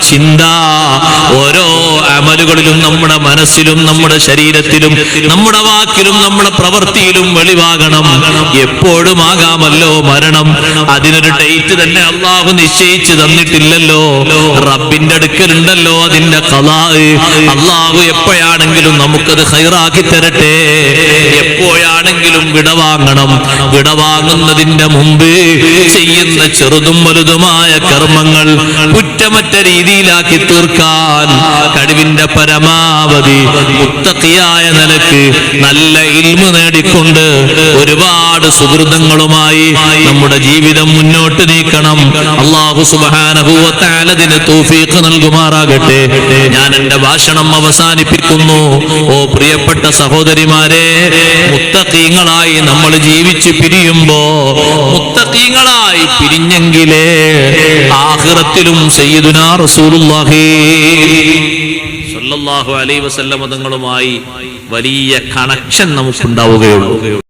ചിന്ത. ഓരോ അമലുകളിലും നമ്മുടെ മനസ്സിലും നമ്മുടെ ശരീരത്തിലും നമ്മുടെ വാക്കിലും നമ്മുടെ പ്രവൃത്തിയിലും വെളിവാകണം. എപ്പോഴും ആകാമല്ലോ മരണം. അതിനൊരു ഡേറ്റ് തന്നെ അള്ളാഹു നിശ്ചയിച്ചു തന്നിട്ടില്ലല്ലോ. റബ്ബിന്റെ അടുക്കലുണ്ടല്ലോ അതിന്റെ കലാ. അള്ളാഹു എപ്പോഴാണെങ്കിലും നമുക്കത് ഹൈറാക്കി തരട്ടെ. എപ്പോഴാണെങ്കിലും വിടവാങ്ങണം. വിടവാങ്ങുന്നതിന്റെ മുമ്പ് ചെയ്യുന്ന ചെറുതും വലുതുമായ കർമ്മങ്ങൾ കുറ്റമറ്റ രീതിയിലാക്കി തീർക്കാൻ കഴിവിന്റെ പരമാവധി മുത്തക്കിയായ നിലയ്ക്ക് നല്ല ഇൽമു നേടിക്കൊണ്ട് ഒരുപാട് സുഹൃതങ്ങളുമായി നമ്മുടെ ജീവിതം മുന്നോട്ട് നീക്കണം. അള്ളാഹു സുബാനഭൂവത്താലതിന് തൗഫീഖ് നൽകുമാറാകട്ടെ. ഞാൻ എന്റെ ഭാഷണം അവസാനിപ്പിക്കുന്നു. ഓ പ്രിയപ്പെട്ട സഹോദരിമാരെ മുത്തക്കീങ്ങളായി നമ്മൾ ജീവിച്ച് പിരിയുമ്പോ മുത്തക്കീങ്ങളായി പിരിഞ്ഞെങ്കിലേ ആഹ്റത്തിലും സയ്യിദുനാ റസൂലുള്ളാഹി സല്ലല്ലാഹു അലൈഹി വസല്ലമ തങ്ങളുമായി വലിയ കണക്ഷൻ നമുക്കുണ്ടാവുകയുള്ളൂ.